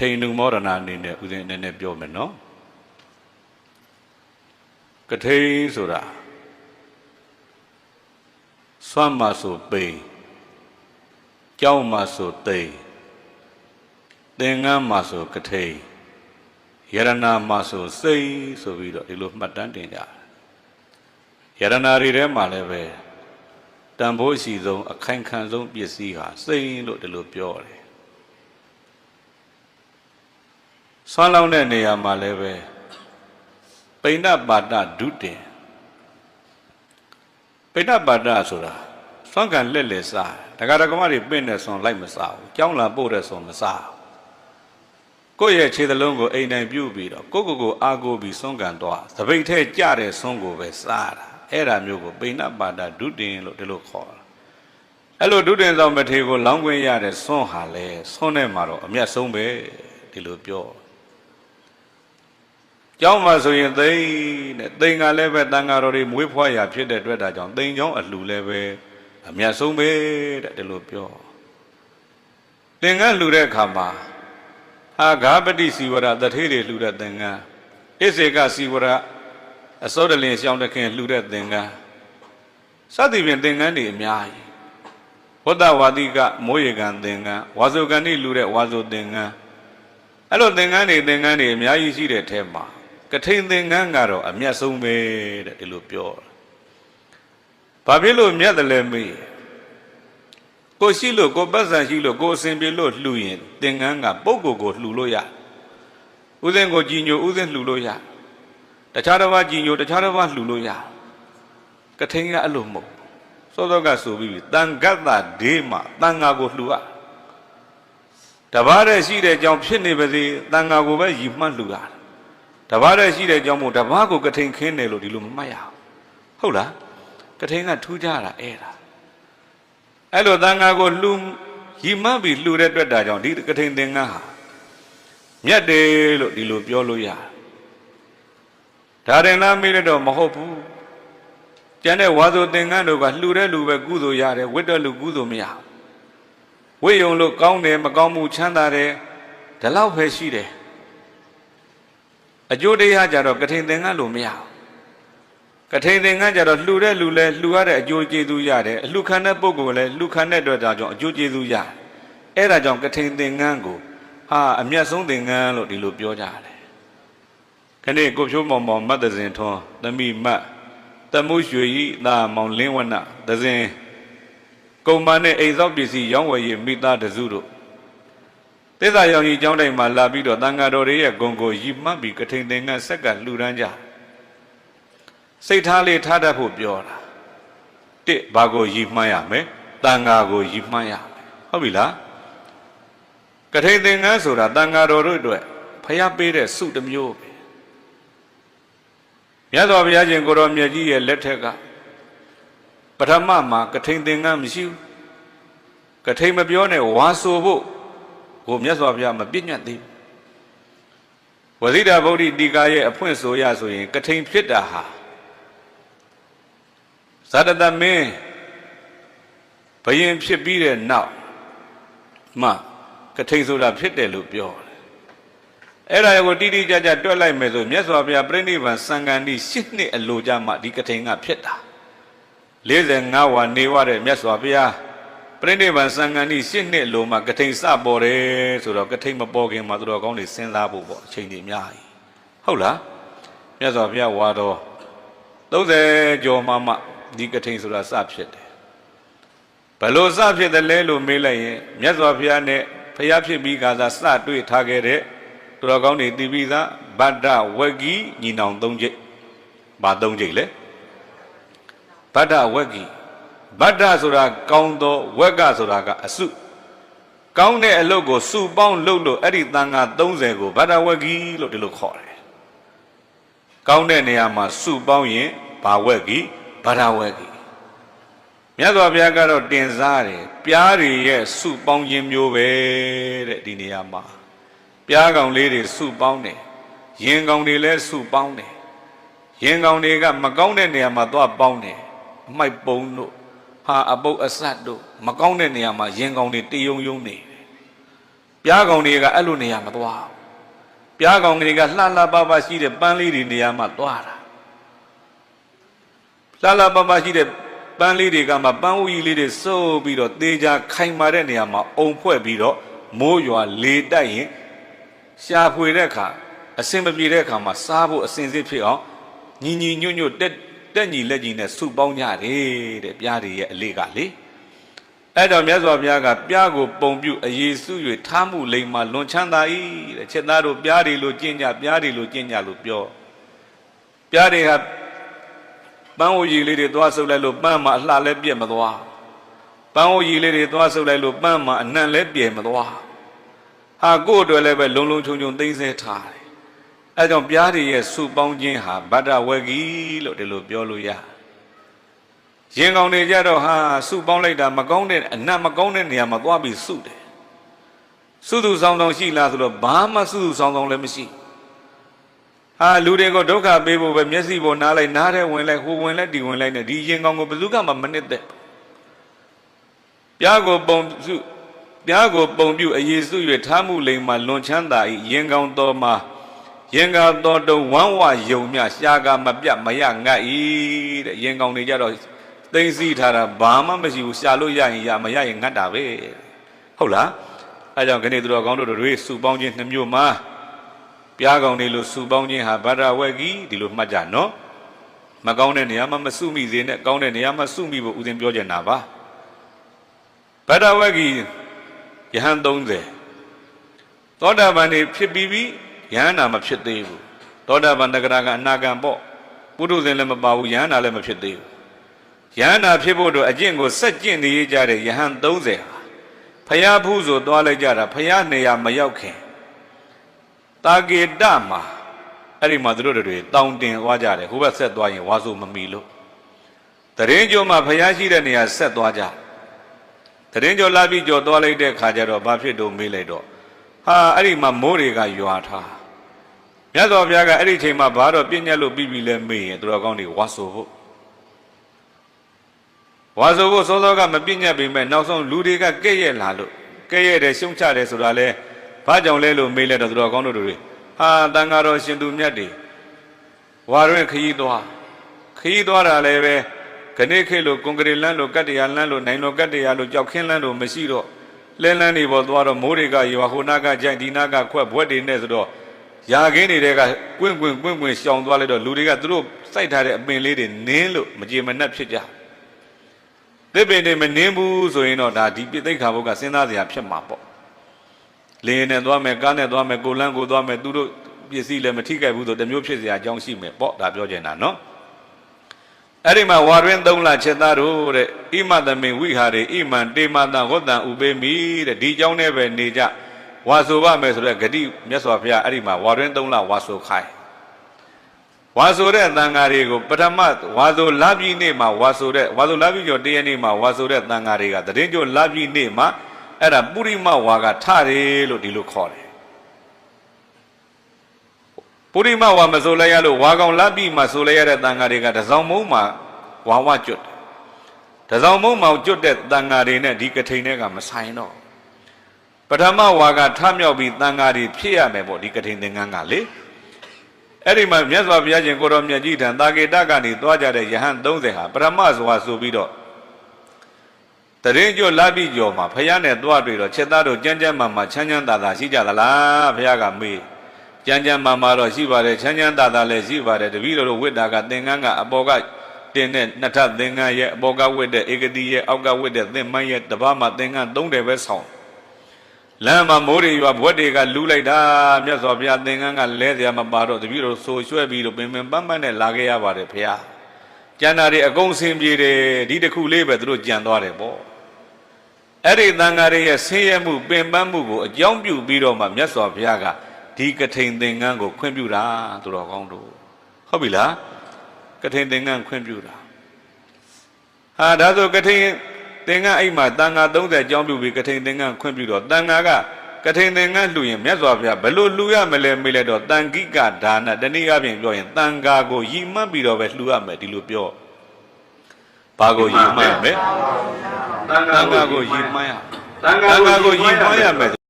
ထိန်နုမောဒနာအနေနဲ့ဥစဉ်အနေနဲ့ပြောမယ်နော်ကထိန်ဆိုတာစွမ်းမဆိုပိန်ကြောက်မဆိုသိန်သင်္ကန်းမဆိုကထိန်ယရနာမဆိုစိတ်ဆိုပြီးတော့ဒီလိုမှတ်တမ်းတင်ကြတယ်ယရနာတွေထဲမှာလည်းပဲတန်ဖိုးအစီဆုံးအခိုင်ခံဆုံးပစ္စည်းဟာစိတ်လို့ဒီလိုပြောတယ် ဆွမ်းလောင်းတဲ့နေရာမှာလည်းပဲပိဏပါဒဒုတင်ပိဏပါဒဆိုတာဆွမ်းခံလက်လက်စားတက္ကရာကမတွေပင့်တဲ့ဆွန်လိုက်မစားဘူးကြောင်းလာပို့တဲ့ဆွန်မစားဘူးကိုယ့်ရဲ့ခြေသလုံးကိုအိမ်တိုင်ပြုတ်ပြီးတော့ကိုယ့်ကိုယ်ကိုအားကိုးပြီးဆွမ်းခံသွားသပိတ်ထဲကြတဲ့ဆွမ်းကိုပဲစားတာအဲ့ဒါမျိုးကိုပိဏပါဒဒုတင်လို့ဒီလိုခေါ်တာအဲ့လိုဒုတင်ဆောင်မထေကိုလောင်းခွင့်ရတဲ့ဆွမ်းဟာလဲဆွမ်းနဲ့မှာတော့အမျက်ဆုံးပဲဒီလိုပြော ကျောင်းမှာဆိုရင်သိန်းတဲ့သိန်းကလည်းပဲတန်ဃာတော်တွေမွေးဖွားရာဖြစ်တဲ့အတွက်ဒါကြောင့်သိန်းကျောင်းအလှလည်းပဲအမျက်ဆုံးပဲတဲ့ဒီလိုပြောသင်္ကန်းလှူတဲ့အခါမှာအာဂါပတိစီဝရတထေးတွေလှူတဲ့သင်္ကန်းဣစေကစီဝရအစောတလင်ရှောင်းတခင်လှူတဲ့သင်္ကန်းစသည်ဖြင့်သင်္ကန်းတွေအများကြီးဝတ္တဝါတိကမိုးရေကန်သင်္ကန်းဝါစုကန်တိလှူတဲ့ဝါစုသင်္ကန်းအဲ့လိုသင်္ကန်းတွေသင်္ကန်းတွေအများကြီးရှိတဲ့ထဲမှာ ကထိန်သင်္ကန်းကတော့အမျက်ဆုံးပဲတဲ့ဒီလိုပြောတာဘာဖြစ်လို့မြတ်တယ်လဲမေးကိုရှိလို့ကိုပတ်စံရှိလို့ကိုအစဉ်ပြေလို့လှူရင်သင်္ကန်းကပုဂ္ဂိုလ်ကိုလှူလို့ရဥစဉ်ကိုကြည်ညိုဥစဉ်လှူလို့ရတခြားတစ်ပါးကြည်ညိုတခြားတစ်ပါးလှူလို့ရကထိန်ကအဲ့လိုမဟုတ်စောစောကဆိုပြီးတန်ဂတ်တာဒေးမှာတန်ဃာကိုလှူရတဘာတဲ့ရှိတဲ့အကြောင်းဖြစ်နေပါစေတန်ဃာကိုပဲယီမှတ်လှူရတယ် တဘာတဲ့ရှိတဲ့အကြောင်းမို့တဘာကိုကထိန်ခင်းတယ်လို့ဒီလိုမမှတ်ရအောင်ဟုတ်လားကထိန်ကထူးကြတာအဲ့ဒါအဲ့လိုတန်ဃာကိုလှူယီမှတ်ပြီးလှူတဲ့အတွက်ဒါကြောင့်ဒီကထိန်သင်္ကန်းဟာမြတ်တယ်လို့ဒီလိုပြောလို့ရတယ်ဒါရင်လားမေးရတော့မဟုတ်ဘူးကျန်တဲ့ဝါဆိုသင်္ကန်းတို့ကလှူတဲ့လူပဲကုသိုလ်ရတယ်ဝိတ္တလူကုသိုလ်မရဘူးဝိယုံလို့ကောင်းတယ်မကောင်းမှုချမ်းသာတယ်ဒီလောက်ပဲရှိတယ် အကျိုးတရားကြတော့ကထိန်သင်္ကန်းလို့မရဘူးကထိန်သင်္ကန်းကြတော့လှူတဲ့လူလဲလှူရတဲ့အကျိုးကျေးဇူးရတယ်အလှခံတဲ့ပုဂ္ဂိုလ်လည်းလှူခံတဲ့အတွက်ဒါကြောင့်အကျိုးကျေးဇူးရတယ်အဲ့ဒါကြောင့်ကထိန်သင်္ကန်းကိုဟာအမျက်ဆုံးသင်္ကန်းလို့ဒီလိုပြောကြတယ်ခဏကိုဖြိုးမောင်မောင်မတ်တဇင်ထွန်းသမိမတ်တမှုရွှေဤသာမောင်လင်းဝနသဇင်ကုံမနဲ့အိမ်သောပစ္စည်းရောင်းဝယ်ရေးမိသားတစုတို့ သစ္စာရောင်ကြီးကျောင်းတိုင်မှာလာပြီးတော့တန်ဃာတော်တွေရဲ့ဂုံကိုရီမှတ်ပြီးကထိန်သင်္ကန်းဆက်ကလှူဒန်းကြစိတ်ထားလေးထားတတ်ဖို့ပြောတာတစ်ဘာကိုရီမှန်းရမယ်တန်ဃာကိုရီမှန်းရမယ်ဟုတ်ပြီလားကထိန်သင်္ကန်းဆိုတာတန်ဃာတော်တို့အတွက်ဖျားပေးတဲ့စုတစ်မျိုးပဲမြတ်စွာဘုရားရှင်ကိုရောမြတ်ကြီးရဲ့လက်ထက်ကပထမမှာကထိန်သင်္ကန်းမရှိဘူးကထိန်မပြောနဲ့ဝါဆိုဖို့ ကိုမြတ်စွာဘုရားမပြည့်ညတ်သေးဘူးဝဇိဒဗုဒ္ဓတိကာရဲ့အဖွင့်ဆိုရဆိုရင်ကထိန်ဖြစ်တာဟာဇာတတမင်းဘယင်ဖြစ်ပြီးတဲ့နောက်မှကထိန်ဆိုတာဖြစ်တယ်လို့ပြောတယ်အဲ့ဒါကိုတိတိကျကျတွက်လိုက်မယ်ဆိုမြတ်စွာဘုရားပြိဋိဘံစံကန်ဒီ၈နှစ်အလိုကြမှဒီကထိန်ကဖြစ်တာ45ဝါနေဝတဲ့မြတ်စွာဘုရား ပြိဋိဘံစံကန်ဒီ၈နှစ်အလိုမှကထိန်စပေါ်တယ်ဆိုတော့ကထိန်မပေါ်ခင်မှာသူတော်ကောင်းတွေစဉ်းစားဖို့ပေါ့အချိန်ကြီးအများကြီးဟုတ်လားမြတ်စွာဘုရားဝါတော်30ကျော်မှမှဒီကထိန်ဆိုတာစဖြစ်တယ်ဘလို့စဖြစ်တယ်လဲလို့မေးလိုက်ရင်မြတ်စွာဘုရားနဲ့ဘုရားဖြစ်ပြီးကသာစတွေ့ထားခဲ့တဲ့သူတော်ကောင်းတွေတည်ပြီးသားဗဒ္ဒဝဂီညီနောင်၃ကျိတ်ဘာ၃ကျိတ်လဲဗဒ္ဒဝဂီ ဗဒ္ဒဆိုတာကောင်းသောဝက်ကဆိုတာကအစုကောင်းတဲ့အလုပ်ကိုစုပေါင်းလုပ်လို့အဲ့ဒီတန်ခါ30ကိုဗဒ္ဒဝဂီလို့ဒီလိုခေါ်တယ်ကောင်းတဲ့နေရာမှာစုပေါင်းရင်ဘာဝဂီဗဒ္ဒဝဂီမြတ်စွာဘုရားကတော့တင်စားတယ်ပြားတွေရဲ့စုပေါင်းခြင်းမျိုးပဲတဲ့ဒီနေရာမှာပြားကောင်လေးတွေစုပေါင်းတယ်ရင်ကောင်တွေလည်းစုပေါင်းတယ်ရင်ကောင်တွေကမကောင်းတဲ့နေရာမှာသွားပေါင်းတယ်အမိုက်ပုံတို့ ဟာအပုတ်အဆတ်တို့မကောင်းတဲ့နေရာမှာရင်ကောင်တွေတယုံယုံနေတယ်ပြားကောင်တွေကအဲ့လိုနေရာမသွားဘူးပြားကောင်တွေကလှလှပပရှိတဲ့ပန်းလေးတွေနေရာမှာသွားတာလှလှပပရှိတဲ့ပန်းလေးတွေကမှပန်းဥကြီးလေးတွေစုပ်ပြီးတော့တေးကြခိုင်မာတဲ့နေရာမှာအုံဖွဲ့ပြီးတော့မိုးရွာလေတိုက်ရင်ရှာဖွေတဲ့အခါအစင်မပြေတဲ့အခါမှာစားဖို့အစင်စစ်ဖြစ်အောင်ညီညီညွတ်ညွတ်တက် တက်ညီလက်ညီနဲ့စုပေါင်းကြတယ်တဲ့ပြားတွေရဲ့အလေးကလေအဲ့တော့မြတ်စွာဘုရားကပြားကိုပုံပြုအရေးစု၍ထားမှုလိမ္မာလွန်ချမ်းသာ၏တဲ့ချက်သားတို့ပြားတွေလိုကျင့်ကြပြားတွေလိုကျင့်ကြလို့ပြောပြားတွေဟာပန်းဝရီလေးတွေသွားဆုပ်လိုက်လို့ပန်းမှာအလှလည်းပြက်မသွားပန်းဝရီလေးတွေသွားဆုပ်လိုက်လို့ပန်းမှာအနံ့လည်းပြယ်မသွားဟာကိုယ့်အတွက်လည်းပဲလုံလုံချုံချုံသိမ့်ဆဲထားတယ် အဲကြောင့်ပြားတွေရဲ့စုပေါင်းခြင်းဟာဗတ္တဝဂီလို့ဒီလိုပြောလို့ရတယ်ရင်ကောင်တွေကြတော့ဟာစုပေါင်းလိုက်တာမကောင်းတဲ့အနတ်မကောင်းတဲ့နေရာမှာသွားပြီးစုတယ်စုသူဆောင်ဆောင်ရှိလားဆိုတော့ဘာမှစုသူဆောင်ဆောင်လည်းမရှိဟာလူတွေကိုဒုက္ခပေးဖို့ပဲမျက်စိပေါ်နားလိုက်နားထဲဝင်လိုက်ဟိုဝင်လိုက်ဒီဝင်လိုက်နဲ့ဒီရင်ကောင်ကိုဘယ်သူကမှမနစ်သက်ပြားကိုပုံစုပြားကိုပုံပြုအရေးစု၍ထားမှုလိမ်မှာလွန်ချမ်းသာ၏ရင်ကောင်တော်မှာ ရင်ကောင်တော်တုံဝမ်းဝယုံမြရှားကမပြတ်မရငတ်၏တဲ့ရင်ကောင်တွေကြတော့သိမ့်စီထားတာဘာမှမရှိဘူးရှာလို့ရရင်ရမရရင်ငတ်တာပဲဟုတ်လားအဲကြောင့်ခဏသူတော်ကောင်းတို့တွေစုပေါင်းခြင်းနှမျိုးမှာပြားကောင်တွေလို့စုပေါင်းခြင်းဟာဗဒ္ဒဝက်ကြီးဒီလိုမှတ်ကြနော်မကောင်းတဲ့နေရာမှာမစုမိစေနဲ့ကောင်းတဲ့နေရာမှာစုမိဖို့ဦးဇင်းပြောကြတာပါဗဒ္ဒဝက်ကြီးယဟန်30သောတာပန်နေဖြစ်ပြီးပြီ ယဟန်နာမဖြစ်သေးဘူးသောတာပန်တဂရကအနာဂံပေါ့ပုထုဇဉ်လည်းမပါဘူးယဟန်နာလည်းမဖြစ်သေးဘူးယဟန်နာဖြစ်ဖို့တော့အကျင့်ကိုစက်ကျင့်နေကြတဲ့ယဟန်30ဟာဖယားဖူးဆိုသွားလိုက်ကြတာဖယားနေရာမရောက်ခင်တာကေတမှာအဲ့ဒီမှာသူတို့တွေတောင်းတင်သွားကြတယ်ဟိုဘက်ဆက်သွားရင်ဝါဆိုမမီလို့တရင်ကျော်မှာဖယားရှိတဲ့နေရာဆက်သွားကြတရင်ကျော်လာပြီးကျော်သွားလိုက်တဲ့ခါကျတော့ဘာဖြစ်တော့မေးလိုက်တော့ဟာအဲ့ဒီမှာမိုးတွေကရွာထား မြတ်စွာဘုရားကအဲ့ဒီချိန်မှာဘာတော့ပြည့်ညက်လို့ပြီးပြီလဲမေးရင်သူတော်ကောင်းတွေဝါဆိုဖို့ဝါဆိုဖို့စောစောကမပြည့်ညက်ပေမဲ့နောက်ဆုံးလူတွေကကဲ့ရဲ့လာလို့ကဲ့ရဲ့တယ်ရှုံချတယ်ဆိုတာလဲဘာကြောင့်လဲလို့မေးလိုက်တော့သူတော်ကောင်းတို့တွေဟာတန်ဃာတော်ရှင်သူမြတ်တွေဝါရွင့်ခရီးသွားခရီးသွားတာလည်းပဲခဏခေတ်လို့ကွန်ကရစ်လမ်းလို့ကတ္တရာလမ်းလို့နိုင်လို့ကတ္တရာလို့ကြောက်ခင်းလမ်းလို့မရှိတော့လဲလန်းနေပေါ်သွားတော့မိုးတွေကရွာဟိုနာကကြိုက်ဒီနာကခွက်ဘွက်တွေနဲ့ဆိုတော့ ယာခင်းတွေကကွင့်ကွင့်ကွင့်ကွင့်ရှောင်သွားလိုက်တော့လူတွေကသူတို့စိုက်ထားတဲ့အပင်လေးတွေနင်းလို့မကြေမနက်ဖြစ်ကြသစ်ပင်တွေမနင်းဘူးဆိုရင်တော့ဒါဒီပြိသိက္ခာဘုတ်ကစဉ်းစားစရာဖြစ်မှာပေါ့လေနဲ့သွားမယ်ကားနဲ့သွားမယ်ကိုလန်းကိုသွားမယ်သူတို့ပစ္စည်းလည်းမထိခိုက်ဘူးဆိုတမျိုးဖြစ်စရာအကြောင်းရှိမယ်ပေါ့ဒါပြောချင်တာနော်အဲ့ဒီမှာဝါရင်းသုံးလချက်သားတို့တဲ့ဣမသမိန်ဝိဟာရေဣမံတေမတံဝတ္တံဥပေမိတဲ့ဒီเจ้าနဲ့ပဲနေကြ ဝါဆိုပါမယ်ဆိုတဲ့ဂတိမြတ်စွာဘုရားအဲ့ဒီမှာဝါရင်းသုံးလဝါဆိုခိုင်းဝါဆိုတဲ့တန်ဃာတွေကိုပထမဝါဆိုလပြည့်နေ့မှာဝါဆိုတဲ့ဝါဆိုလပြည့်ကျော်တရက်နေ့မှာဝါဆိုတဲ့တန်ဃာတွေကတရင်ကျော်လပြည့်နေ့မှာအဲ့ဒါပုရိမဝါကထတယ်လို့ဒီလိုခေါ်တယ်ပုရိမဝါမဆိုလဲရလို့ဝါကောင်လပြည့်မှာဆိုလဲရတဲ့တန်ဃာတွေကတစောင်းမုံမှာဝါဝကျွတ်တယ်တစောင်းမုံမှာကျွတ်တဲ့တန်ဃာတွေနဲ့ဒီကထိန်တွေကမဆိုင်တော့ ပထမဝါကထမြောက်ပြီးတန်ဃာတွေဖြစ်ရမယ်ပေါ့ဒီကထိန်သင်္ကန်းကလေအဲ့ဒီမှာမြတ်စွာဘုရားရှင်ကိုတော်မြတ်ကြီးထံတာကေတကနေသွားကြတဲ့ယဟန်30ဟာပရမစွာဆိုပြီးတော့တရင်ကျော်လာပြီးကျော်မှာဖះနဲ့သွားတွေ့တော့ချက်သားတို့ကြမ်းကြမ်းမာမာချမ်းချမ်းသာသာရှိကြသလားဖះကမေးကြမ်းကြမ်းမာမာတော့ရှိပါတယ်ချမ်းချမ်းသာသာလည်းရှိပါတယ်တပည့်တော်တို့ဝိတ္တာကသင်္ကန်းကအပေါ်ကတင်တဲ့နှစ်ထပ်သင်္ကန်းရဲ့အပေါ်ကဝိတ္တဲ့ဧကတိရဲ့အောက်ကဝိတ္တဲ့သင်္မန်းရဲ့တပားမှာသင်္ကန်းသုံးတယ်ပဲဆောင် လမ်းမှာမိုးတွေရွာဘွက်တွေကလူးလိုက်တာမြတ်စွာဘုရားသင်္ကန်းကလဲเสียမပါတော့တပည့်တော်ဆိုရွှဲပြီးတော့ပင်ပင်ပန်းပန်းနဲ့လာခဲ့ရပါတယ်ဖះကျန်တာတွေအကုန်ဆင်ပြေတယ်ဒီတစ်ခုလေးပဲသူတို့ကြံသွားတယ်ပေါ့အဲ့ဒီသံဃာတွေရဲ့ဆင်းရဲမှုပင်ပန်းမှုကိုအကြောင်းပြုပြီးတော့မှမြတ်စွာဘုရားကဒီကထိန်သင်္ကန်းကိုခွင့်ပြုတာသူတော်ကောင်းတို့ဟုတ်ပြီလားကထိန်သင်္ကန်းခွင့်ပြုတာဟာဒါဆိုကထိန် သင်္ကန်းအိမ်မှာတန်ဃာ30အကြောင်းပြုပြီးကထိန်သင်္ကန်းခွင့်ပြုတော့တန်ဃာကကထိန်သင်္ကန်းလှူရင်မြတ်စွာဘုရားဘယ်လိုလှူရမလဲမေးလိုက်တော့တန်ကိကဒါနတနည်းအားဖြင့်ပြောရင်တန်ဃာကိုယီမှတ်ပြီးတော့ပဲလှူရမယ်ဒီလိုပြောဘာကိုယီမှတ်ရမလဲတန်ဃာကိုယီမှတ်ရတန်ဃာကိုယီမှတ်ရမယ်